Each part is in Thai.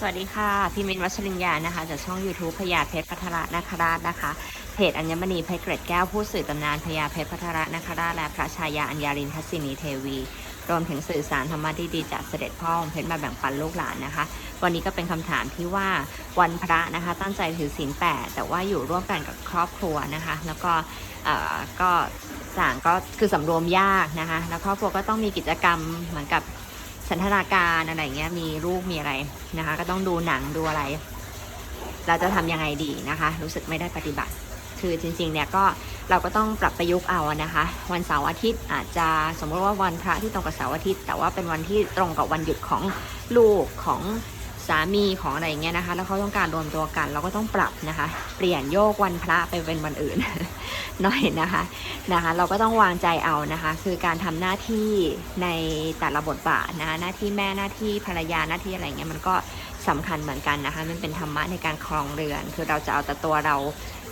สวัสดีค่ะพี่มินวัชรินยานะคะจากช่อง YouTube พญาเพชรพัทระนาคราชนะคะเพจอัญมณีเพชรเกร็ดแก้วผู้สื่อตำนานพญาเพชรพัทระนาคราชและพระชายาอัญญารินทัศนีเทวี รวมถึงสื่อสารธรรมะดีๆจากเสด็จพ่อองค์เพชรมาแบ่งปันลูกหลานนะคะ วันนี้ก็เป็นคำถามที่ว่าวันพระนะคะ ตั้งใจถือศีลแปดแต่ว่าอยู่ร่วมกันกับครอบครัวนะคะ แล้วก็เอ่อก็ต่างก็คือสำรวมยากนะคะ แล้วครอบครัวก็ต้องมีกิจกรรมเหมือนกับ สันทนาการอะไรเงี้ยมีลูกมีอะไรนะคะ ก็ต้องดูหนังดูอะไร เราจะทำยังไงดีนะคะ รู้สึกไม่ได้ปฏิบัติ คือจริงๆเนี่ยก็เราก็ต้องปรับประยุกต์เอานะคะ วันเสาร์อาทิตย์อาจจะสมมติว่าวันพระที่ตรงกับเสาร์อาทิตย์ แต่ว่าเป็นวันที่ตรงกับวันหยุดของลูกของ สามีของอะไรอย่างเงี้ยนะคะ แล้วเขาต้องการรวมตัวกัน เราก็ต้องปรับนะคะ เปลี่ยนโยกวันพระไปเป็นวันอื่นหน่อยนะคะนะคะ เราก็ต้องวางใจเอานะคะ คือการทำหน้าที่ในแต่ละบทบาทนะคะหน้าที่แม่หน้าที่ภรรยาหน้าที่อะไรเงี้ยมันก็ สำคัญเหมือนกันนะคะ มันเป็นธรรมะในการครองเรือน คือเราจะเอาแต่ตัวเรา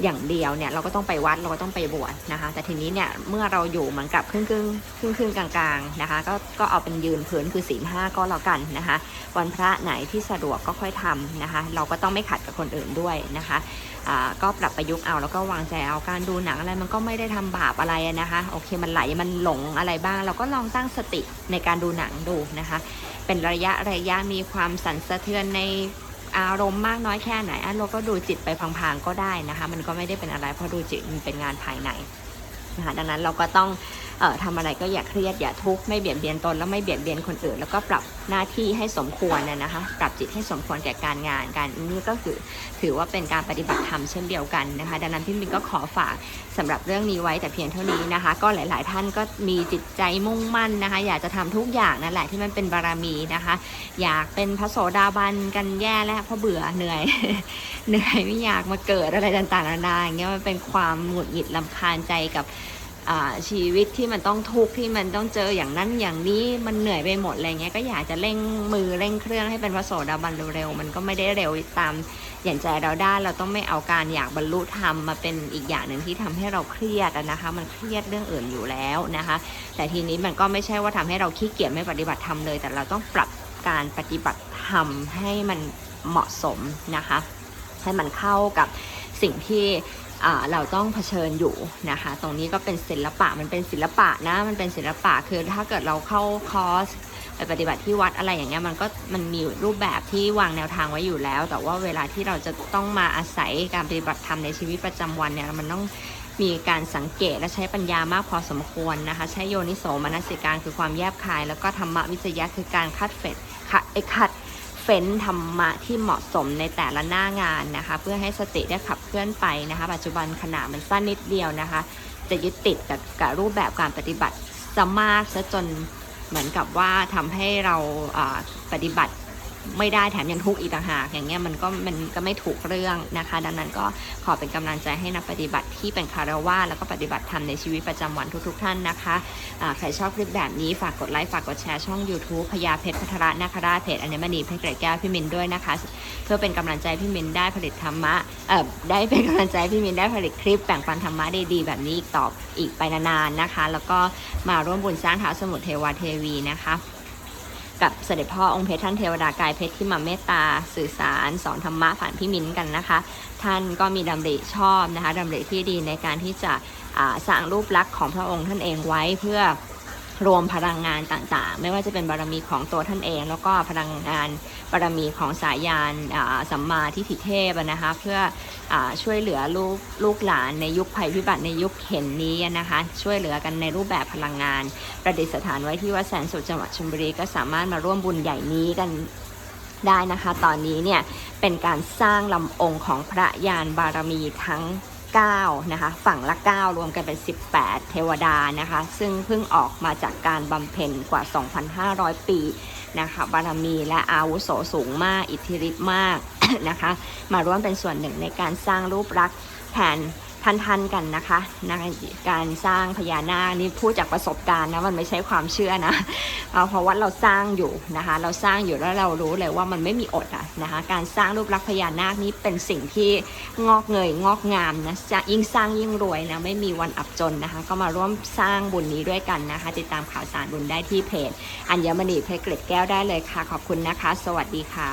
อย่างเดียวเนี่ย เราก็ต้องไปวัดเราก็ต้องไปบวชนะคะ แต่ทีนี้เนี่ยเมื่อเราอยู่เหมือนกับครึ่งครึ่งครึ่งครึ่งกลางๆนะคะ ก็ก็เอาเป็นยืนพื้นคือศีลห้าก็แล้วกันนะคะ วันพระไหนที่สะดวกก็ค่อยทำนะคะ เราก็ต้องไม่ขัดกับคนอื่นด้วยนะคะอ่าก็ปรับประยุกต์เอาแล้วก็วางใจเอาการดูหนังอะไรมันก็ไม่ได้ทำบาปอะไรนะคะโอเคมันไหลมันหลงอะไรบ้าง เราก็ลองตั้งสติในการดูหนังดูนะคะ เป็นระยะระยะมีความสั่นสะเทือนในอารมณ์มากน้อยแค่ไหนอันเราก็ดูจิตไปพังๆก็ได้นะคะ มันก็ไม่ได้เป็นอะไรเพราะดูจิตมันเป็นงานภายในนะคะดังนั้นเราก็ต้องออทำอะไรก็อย่าเครียดอย่าทุกข์ไม่เบียดเบียนตนแล้วไม่เบียดเบียนคนอื่น แล้วก็ปรับหน้าที่ให้สมควรนะนะคะ ปรับจิตให้สมควรแก่การงานการนี่ก็คือถือว่าเป็นการปฏิบัติธรรมเช่นเดียวกันนะคะ ดังนั้นพี่มินก็ขอฝากสำหรับเรื่องนี้ไว้แต่เพียงเท่านี้นะคะ ก็หลาย ๆ ท่านก็มีจิตใจมุ่งมั่นนะคะ อยากจะทำทุกอย่างนั่นแหละที่มันเป็นบารมีนะคะ อยากเป็นพระโสดาบันกันแย่แล้วเพราะเบื่อเหนื่อยเหนื่อยไม่อยากมาเกิดอะไรต่าง ๆ นานาอย่างเงี้ยมันเป็นความหงุดหงิดลำคาญใจกับ ชีวิตที่มันต้องทุกข์ที่มันต้องเจออย่างนั้นอย่างนี้มันเหนื่อยไปหมดอะไรเงี้ยก็อยากจะเร่งมือเร่งเครื่องให้เป็นพระโสดาบันเร็วๆมันก็ไม่ได้เร็วตามอย่างใจเราได้เราต้องไม่เอาการอยากบรรลุธรรมมาเป็นอีกอย่างหนึ่งที่ทำให้เราเครียดนะคะ มันเครียดเรื่องอื่นอยู่แล้วนะคะ แต่ทีนี้มันก็ไม่ใช่ว่าทำให้เราขี้เกียจไม่ปฏิบัติธรรมเลย แต่เราต้องปรับการปฏิบัติธรรมให้มันเหมาะสมนะคะ ให้มันเข้ากับสิ่งที่ เราต้องเผชิญอยู่นะคะ ตรงนี้ก็เป็นศิลปะมันเป็นศิลปะนะมันเป็นศิลปะคือถ้าเกิดเราเข้าคอร์สไปปฏิบัติที่วัดอะไรอย่างเงี้ยมันก็มันมีรูปแบบที่วางแนวทางไว้อยู่แล้ว แต่ว่าเวลาที่เราจะต้องมาอาศัยการปฏิบัติธรรมในชีวิตประจำวันเนี่ยมันต้องมีการสังเกตและใช้ปัญญามากพอสมควรนะคะ ใช้โยนิโสมนสิการคือความแยบคาย แล้วก็ธรรมวิจยะคือการคัดเฟดคัดไอคัด เฟ้นธรรมะที่เหมาะสมในแต่ละหน้างานนะคะ เพื่อให้สติได้ขับเคลื่อนไปนะคะ ปัจจุบันขนาดมันสั้นนิดเดียวนะคะ จะยึดติดกับกับรูปแบบการปฏิบัติซะมากซะจนเหมือนกับว่าทำให้เราปฏิบัติ ไม่ได้แถมยังทุกข์อีกต่างหากอย่างเงี้ยมันก็มันก็ไม่ถูกเรื่องนะคะ ดังนั้นก็ขอเป็นกำลังใจให้นักปฏิบัติที่เป็นคารวะแล้วก็ปฏิบัติธรรมในชีวิตประจำวันทุก ๆ ท่านนะคะอ่าใครชอบคลิปแบบนี้ฝากกดไลค์ฝากกดแชร์ช่อง YouTube พญาเพชรพัทระนาคราชเพจอัญมณีเพชรเกรแก้วพี่มินด้วยนะคะ เพื่อเป็นกำลังใจพี่มินได้ผลิตธรรมะเอ่อได้เป็นกำลังใจพี่มินได้ผลิตคลิปแบ่งปันธรรมะดีๆแบบนี้อีกต่ออีกไปนานๆนะคะ แล้วก็มาร่วมบุญสร้างท้าสมุทรเทวาเทวีนะคะ กับเสด็จพ่อองค์เพชรท่านเทวดากายเพชรที่มาเมตตาสื่อสาร สอนธรรมะผ่านพี่มิ้นกันนะคะ ท่านก็มีดำริชอบนะคะดำริที่ดีในการที่จะสร้างรูปลักษณ์ของพระองค์ท่านเองไว้เพื่อ รวมพลังงานต่างๆ ไม่ว่าจะเป็นบารมีของตัวท่านเอง แล้วก็พลังงานบารมีของสายยานสัมมาทิฏฐิเทพนะคะเพื่ออช่วยเหลือลูกลูกหลานในยุคภัยพิบัติในยุคเข็นนี้นะคะ ช่วยเหลือกันในรูปแบบพลังงาน ประดิษฐานไว้ที่วัดแสนสุจังหวัดชลบุรีก็สามารถมาร่วมบุญใหญ่นี้กันได้นะคะ ตอนนี้เนี่ยเป็นการสร้างลำองค์ของพระยานบารมีทั้ง 9 นะคะ ฝั่งละ 9 รวมกันเป็น 18 เทวดานะคะ ซึ่งเพิ่งออกมาจากการบำเพ็ญกว่า 2,500 ปีนะคะบารมีและอาวุโสสูงมาก อิทธิฤทธิ์มากนะคะ มาร่วมเป็นส่วนหนึ่งในการสร้างรูปลักษณ์แผน ทันๆกันนะคะนะการสร้างพญานาคนี่พูดจากประสบการณ์นะมันไม่ใช่ความเชื่อนะเอเพราะว่าเราสร้างอยู่นะคะ เราสร้างอยู่แล้วเรารู้เลยว่ามันไม่มีอดอะนะคะการสร้างรูปลักษณ์พญานาคนี้เป็นสิ่งที่งอกเงยงอกงามนะจะยิ่งสร้างยิ่งรวยนะไม่มีวันอับจนนะคะ ก็มาร่วมสร้างบุญนี้ด้วยกันนะคะ ติดตามข่าวสารบุญได้ที่เพจอัญมณีเพชรเกล็ดแก้วได้เลยค่ะ ขอบคุณนะคะ สวัสดีค่ะ